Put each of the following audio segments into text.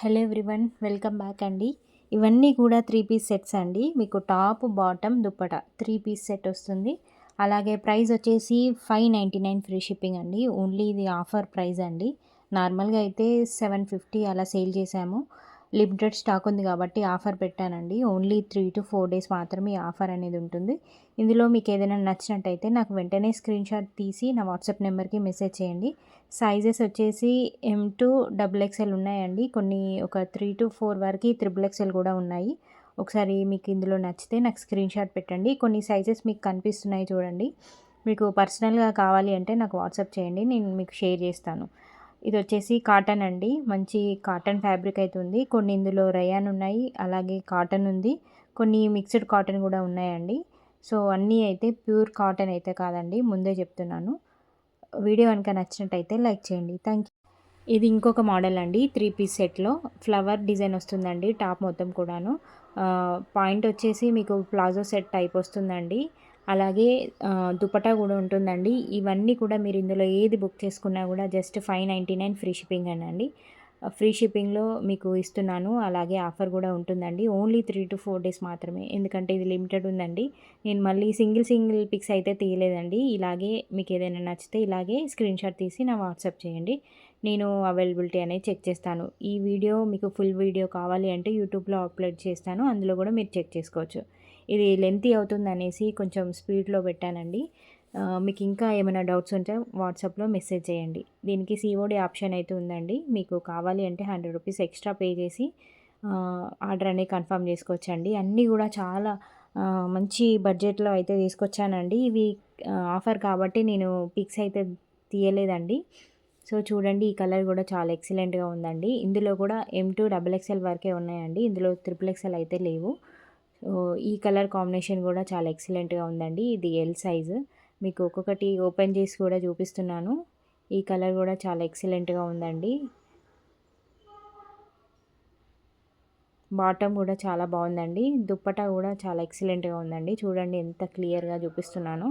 Hello everyone welcome back అండి. ఇవన్నీ కూడా త్రీ పీస్ సెట్స్ అండి. మీకు టాప్ బాటమ్ దుప్పట త్రీ పీస్ సెట్ వస్తుంది. అలాగే ప్రైస్ వచ్చేసి five ninety nine free shipping అండి. ఓన్లీ ఇది ఆఫర్ ప్రైస్ అండి. నార్మల్గా అయితే సెవెన్ ఫిఫ్టీ అలా సేల్ చేసాము. లిమిటెడ్ స్టాక్ ఉంది కాబట్టి ఆఫర్ పెట్టానండి. Only three to four days మాత్రమే ఆఫర్ అనేది ఉంటుంది. ఇందులో మీకు ఏదైనా నచ్చినట్టయితే నాకు వెంటనే స్క్రీన్ షాట్ తీసి నా వాట్సాప్ నెంబర్కి మెసేజ్ చేయండి. సైజెస్ వచ్చేసి ఎం టు డబుల్ ఎక్స్ఎల్ ఉన్నాయండి. కొన్ని ఒక త్రీ టు ఫోర్ వరకు త్రిబుల్ ఎక్స్ఎల్ కూడా ఉన్నాయి. ఒకసారి మీకు ఇందులో నచ్చితే నాకు స్క్రీన్ షాట్ పెట్టండి. కొన్ని సైజెస్ మీకు కనిపిస్తున్నాయి చూడండి. మీకు పర్సనల్గా కావాలి అంటే నాకు వాట్సాప్ చేయండి. నేను మీకు షేర్ చేస్తాను. ఇది వచ్చేసి కాటన్ అండి. మంచి కాటన్ ఫ్యాబ్రిక్ అయితే ఉంది కొన్ని ఇందులో రయాన్ ఉన్నాయి అలాగే కాటన్ ఉంది. కొన్ని మిక్స్డ్ కాటన్ కూడా ఉన్నాయండి. సో అన్నీ అయితే ప్యూర్ కాటన్ అయితే కాదండి. ముందే చెప్తున్నాను. వీడియో కనుక నచ్చినట్టయితే లైక్ చేయండి. Thank you. ఇది ఇంకొక మోడల్ అండి. త్రీ పీస్ సెట్లో ఫ్లవర్ డిజైన్ వస్తుందండి టాప్ మొత్తం కూడాను. పాయింట్ వచ్చేసి మీకు ప్లాజో సెట్ టైప్ వస్తుందండి. అలాగే దుపటా కూడా ఉంటుందండి. ఇవన్నీ కూడా మీరు ఇందులో ఏది బుక్ చేసుకున్నా కూడా just five ninety nine free shipping అండి ఫ్రీ షిప్పింగ్లో మీకు ఇస్తున్నాను. అలాగే ఆఫర్ కూడా ఉంటుందండి. Only three to four days మాత్రమే. ఎందుకంటే ఇది లిమిటెడ్ ఉందండి. నేను మళ్ళీ సింగిల్ సింగిల్ పిక్స్ అయితే తీయలేదండి. ఇలాగే మీకు ఏదైనా నచ్చితే ఇలాగే స్క్రీన్ షాట్ తీసి నా వాట్సాప్ చేయండి. నేను అవైలబిలిటీ అనేది చెక్ చేస్తాను. ఈ వీడియో మీకు ఫుల్ వీడియో కావాలి అంటే యూట్యూబ్లో అప్లోడ్ చేస్తాను. అందులో కూడా మీరు చెక్ చేసుకోవచ్చు. ఇది లెంతీ అవుతుంది అనేసి కొంచెం స్పీడ్లో పెట్టానండి. మీకు ఇంకా ఏమైనా డౌట్స్ ఉంటే వాట్సాప్లో మెసేజ్ చేయండి. దీనికి సిఓడి ఆప్షన్ అయితే ఉందండి. మీకు కావాలి అంటే హండ్రెడ్ రూపీస్ ఎక్స్ట్రా పే చేసి ఆర్డర్ అనేది కన్ఫర్మ్ చేసుకోవచ్చండి. అన్నీ కూడా చాలా మంచి బడ్జెట్లో అయితే తీసుకొచ్చానండి. ఇవి ఆఫర్ కాబట్టి నేను పిక్స్ అయితే తీయలేదండి. సో చూడండి ఈ కలర్ కూడా చాలా ఎక్సలెంట్గా ఉందండి. ఇందులో కూడా ఎం టూ డబుల్ ఎక్స్ఎల్ వరకే ఉన్నాయండి. ఇందులో త్రిపుల్ ఎక్స్ఎల్ అయితే లేవు. ఈ కలర్ కాంబినేషన్ కూడా చాలా ఎక్సలెంట్గా ఉందండి. ఇది ఎల్ సైజు మీకు ఒక్కొక్కటి ఓపెన్ చేసి కూడా చూపిస్తున్నాను. ఈ కలర్ కూడా చాలా ఎక్సలెంట్గా ఉందండి. బాటమ్ కూడా చాలా బాగుందండి. దుప్పటా కూడా చాలా ఎక్సలెంట్గా ఉందండి. చూడండి ఎంత క్లియర్గా చూపిస్తున్నాను.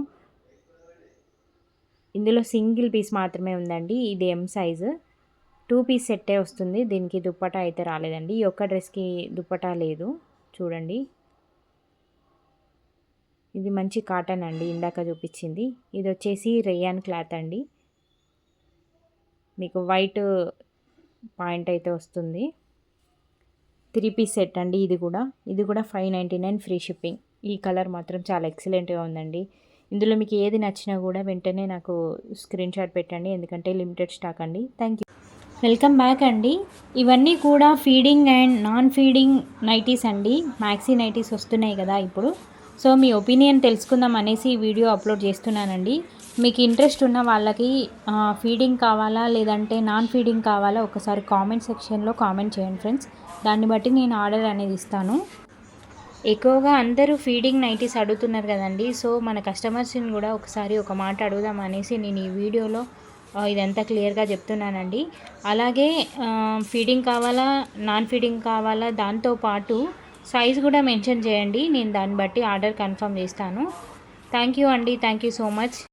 ఇందులో సింగిల్ పీస్ మాత్రమే ఉందండి. ఇది ఎం సైజు టూ పీస్ సెట్టే వస్తుంది. దీనికి దుప్పటా అయితే రాలేదండి. ఈ ఒక్క డ్రెస్కి దుప్పటా లేదు. చూడండి. ఇది మంచి కాటన్ అండి ఇందాక చూపించింది. ఇది వచ్చేసి రేయాన్ క్లాత్ అండి. మీకు వైట్ పాయింట్ అయితే వస్తుంది. త్రీ పీస్ సెట్ అండి ఇది కూడా. ఇది కూడా five ninety nine free shipping. ఈ కలర్ మాత్రం చాలా ఎక్సలెంట్గా ఉందండి. ఇందులో మీకు ఏది నచ్చినా కూడా వెంటనే నాకు స్క్రీన్ షాట్ పెట్టండి. ఎందుకంటే లిమిటెడ్ స్టాక్ అండి. Thank you. వెల్కమ్ బ్యాక్ అండి. ఇవన్నీ కూడా feeding and non feeding nighties అండి. మ్యాక్సీ నైటీస్ వస్తున్నాయి కదా ఇప్పుడు. సో మీ ఒపీనియన్ తెలుసుకుందాం అనేసి వీడియో అప్లోడ్ చేస్తున్నానండి. మీకు ఇంట్రెస్ట్ ఉన్న వాళ్ళకి ఫీడింగ్ కావాలా లేదంటే నాన్ ఫీడింగ్ కావాలా ఒకసారి కామెంట్ సెక్షన్లో కామెంట్ చేయండి ఫ్రెండ్స్ దాన్ని బట్టి నేను ఆర్డర్ అనేది ఇస్తాను. ఎక్కువగా అందరూ ఫీడింగ్ నైటీస్ అడుగుతున్నారు కదండి. సో మన కస్టమర్స్ని కూడా ఒకసారి ఒక మాట అడుగుదాం అనేసి నేను ఈ వీడియోలో ఇదంతా క్లియర్గా చెప్తున్నానండి. అలాగే ఫీడింగ్ కావాలా నాన్ ఫీడింగ్ కావాలా దాంతోపాటు సైజ్ కూడా మెన్షన్ చేయండి నేను దాన్ని బట్టి ఆర్డర్ కన్ఫర్మ్ చేస్తాను. థ్యాంక్ యూ అండి థ్యాంక్ యూ సో మచ్